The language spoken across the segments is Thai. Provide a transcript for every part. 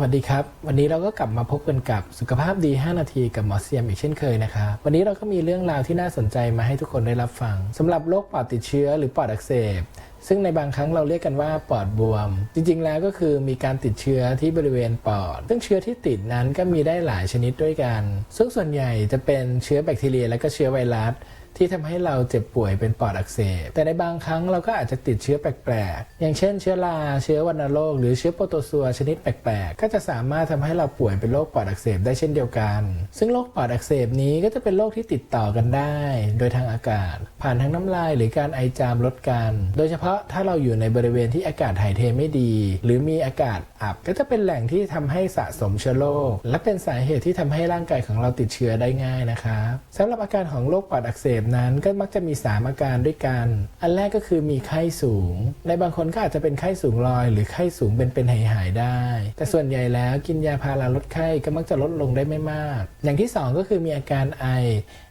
วัสดีครับ วันนี้เราก็กลับมาพบกันกับสุขภาพดี 5 นาทีกับหมอเซียมอีกเช่นเคยนะครับ วันนี้เราก็มีเรื่องราวที่น่าสนใจมาให้ทุกคนได้รับฟังสำหรับโรคปอดติดเชื้อหรือปอดอักเสบซึ่งในบางครั้งเราเรียกกันว่าปอดบวม จริงๆแล้วก็คือมีการติดเชื้อที่บริเวณปอด ซึ่งเชื้อที่ติดนั้นก็มีได้หลายชนิดด้วยกัน ซึ่งส่วนใหญ่จะเป็นเชื้อแบคทีเรียและก็เชื้อไวรัส ที่ทำให้เราเจ็บป่วยเป็นปอดอักเสบ แต่ในบางครั้งเราก็อาจจะติดเชื้อแปลกๆ อย่างเช่น เชื้อราเชื้อวัณโรคหรือเชื้อโปรโตซัวชนิดแปลกๆ ก็จะสามารถทำให้เราป่วยเป็นโรคปอดอักเสบได้เช่นเดียวกัน ซึ่งโรคปอดอักเสบนี้ก็จะเป็นโรคที่ติดต่อกันได้ โดยทางอากาศ ผ่านทางน้ำลายหรือการไอจามลดกัน โดยเฉพาะถ้าเราอยู่ในบริเวณที่อากาศถ่ายเทไม่ดี หรือมีอากาศอับก็จะเป็นแหล่งที่ทำให้สะสมเชื้อโรคและเป็นสาเหตุที่ทำให้ร่างกายของเราติดเชื้อได้ง่ายนะครับสำหรับอาการของโรคปอดอักเสบนั้นก็มักจะมี 3 อาการด้วยกัน อันแรกก็คือมีไข้สูง ในบางคนก็อาจจะเป็นไข้สูงลอย หรือไข้สูงเป็นเป็นหายหายได้ แต่ส่วนใหญ่แล้วกินยาพาราลดไข้ก็มักจะลดลงได้ไม่มาก อย่างที่ 2 ก็คือมีอาการไอ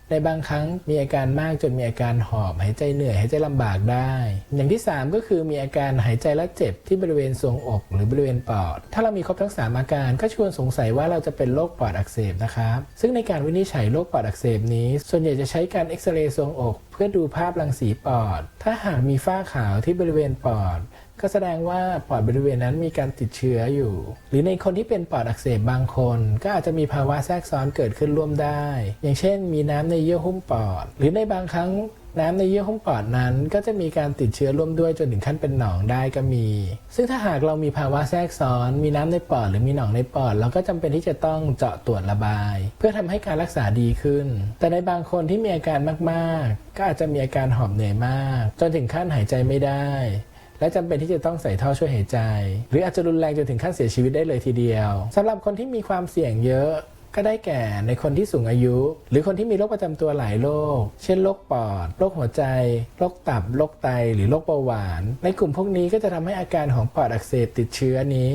ในบางครั้งมีอาการมากจนมีอาการหอบ หายใจเหนื่อยหายใจลำบากได้ อย่างที่ 3 ก็คือมีอาการหายใจและเจ็บที่บริเวณทรวงอก หรือบริเวณปอด ถ้าเรามีครบทั้ง 3 อาการ ก็ชวนสงสัยว่าเราจะเป็นโรคปอดอักเสบนะครับซึ่งในการวินิจฉัยโรคปอดอักเสบนี้ ส่วนใหญ่จะใช้การเอ็กซเรย์ทรวงอก เพื่อดูภาพรังสีปอด ถ้าหากมีฝ้าขาวที่บริเวณปอด ก็แสดงว่าปอดบริเวณนั้นมีการติดเชื้ออยู่ หรือในคนที่เป็นปอดอักเสบบางคน ก็อาจจะมีภาวะแทรกซ้อนเกิดขึ้นร่วมได้ อย่างเช่น มีน้ำในเยื่อหุ้มปอด หรือในบางครั้งน้ำในเยื่อหุ้มปอดนั้น ก็จะมีการติดเชื้อร่วมด้วยจนถึงขั้นเป็นหนองได้ก็มี ซึ่งถ้าหากเรามีภาวะแทรกซ้อน มีน้ำในปอดหรือมีหนองในปอด เราก็จำเป็นที่จะต้องเจาะตรวจระบาย เพื่อทำให้การรักษาดีขึ้น แต่ในบางคนที่มีอาการมาก ๆ ก็อาจจะมีอาการหอบเหนื่อยมาก จนถึงขั้นหายใจไม่ได้ และจำเป็นที่จะต้องใส่ท่อช่วยหายใจ หรืออาจจะรุนแรงจนถึงขั้นเสียชีวิตได้เลยทีเดียวสำหรับคนที่มีความเสี่ยงเยอะก็ได้แก่ในคนที่สูงอายุ หรือคนที่มีโรคประจำตัวหลายโรค เช่นโรคปอด โรคหัวใจ โรคตับ โรคไต หรือโรคเบาหวาน ในกลุ่มพวกนี้ก็จะทำให้อาการของปอดอักเสบติดเชื้อนี้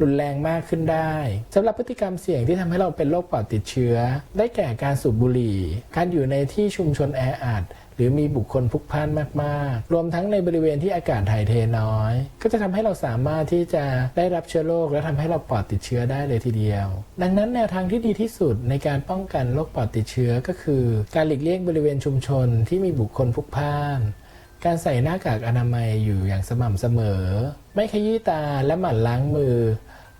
รุนแรงมากขึ้นได้สำหรับพฤติกรรมเสี่ยงที่ทำให้เราเป็นโรคปอดติดเชื้อ ได้แก่การสูบบุหรี่ การอยู่ในที่ชุมชนแออัดหรือมีบุคคลพลุกพล่านมากๆ รวมทั้งในบริเวณที่อากาศถ่ายเทน้อย ก็จะทำให้เราสามารถที่จะได้รับเชื้อโรคและทำให้เราปอดติดเชื้อได้เลยทีเดียว ดังนั้นแนวทางที่ดีที่สุดในการป้องกันโรคปอดติดเชื้อก็คือ การหลีกเลี่ยงบริเวณชุมชนที่มีบุคคลพลุกพล่าน การใส่หน้ากากอนามัยอยู่อย่างสม่ำเสมอ ไม่ขยี้ตาและหมั่นล้างมือ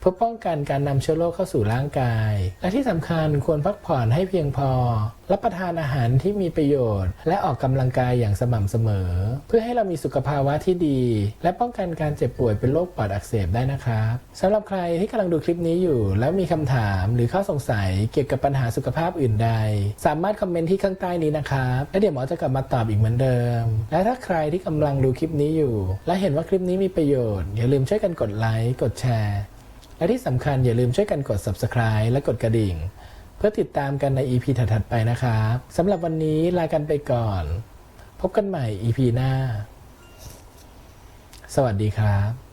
เพื่อป้องกันการนำเชื้อโรคเข้าสู่ร่างกาย และที่สำคัญควรพักผ่อนให้เพียงพอ รับประทานอาหารที่มีประโยชน์ และออกกำลังกายอย่างสม่ำเสมอ เพื่อให้เรามีสุขภาวะที่ดี และป้องกันการเจ็บป่วยเป็นโรคปอดอักเสบได้นะครับสำหรับใครที่กำลังดูคลิปนี้อยู่ แล้วมีคำถามหรือข้อสงสัยเกี่ยวกับปัญหาสุขภาพอื่นใด สามารถคอมเมนต์ที่ข้างใต้นี้นะครับและเดี๋ยวหมอจะกลับมาตอบอีกเหมือนเดิม และถ้าใครที่กำลังดูคลิปนี้อยู่ และเห็นว่าคลิปนี้มีประโยชน์อย่าลืมช่วยกันกดไลค์กดแชร์ และที่สำคัญอย่าลืมช่วยกันกด subscribe และกดกระดิ่ง เพื่อติดตามกันใน EP ถัดๆไปนะครับสำหรับวันนี้ลากันไปก่อน พบกันใหม่ EP หน้า สวัสดีครับ